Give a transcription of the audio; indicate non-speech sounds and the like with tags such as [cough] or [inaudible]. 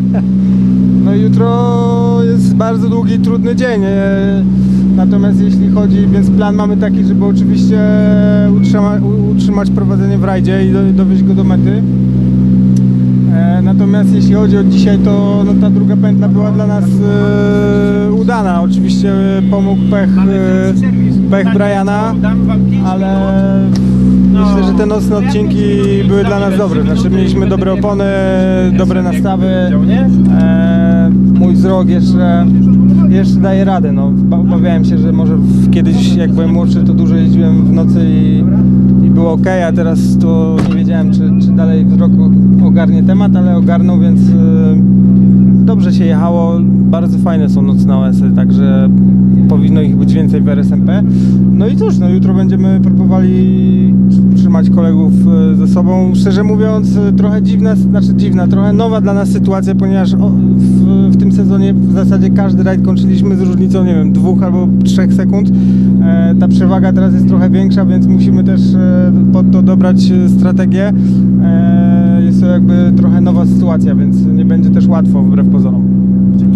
[laughs] No jutro jest bardzo długi, trudny dzień. Natomiast jeśli chodzi, więc plan mamy taki, żeby oczywiście utrzyma, u- utrzymać prowadzenie w rajdzie i do, dowieźć go do mety. E, Natomiast jeśli chodzi o dzisiaj, to no, ta druga pętla była dla nas e, udana. Oczywiście pomógł pech, e, pech Briana, ale myślę, że te nocne odcinki były dla nas dobre. Znaczy mieliśmy dobre opony, dobre nastawy. E, mój wzrok jeszcze, jeszcze daje radę. No, Ba- obawiałem się, że może kiedyś jak byłem młodszy, to dużo jeździłem w nocy i, i było ok, a teraz to nie wiedziałem, czy, czy dalej wzrok ogarnie temat, ale ogarnął, więc e, dobrze się jechało. Bardzo fajne są nocne OS-y, także powinno ich być więcej w RSMP. No i cóż, no jutro będziemy próbowali trzymać kolegów e, ze sobą. Szczerze mówiąc, e, trochę dziwna, znaczy dziwna, trochę nowa dla nas sytuacja, ponieważ w, w tym sezonie w zasadzie każdy rajd kończyliśmy z różnicą, nie wiem, dwóch albo trzech sekund. E, ta przewaga teraz jest trochę większa, więc musimy też pod to dobrać strategię. Jest to jakby trochę nowa sytuacja, więc nie będzie też łatwo wbrew pozorom.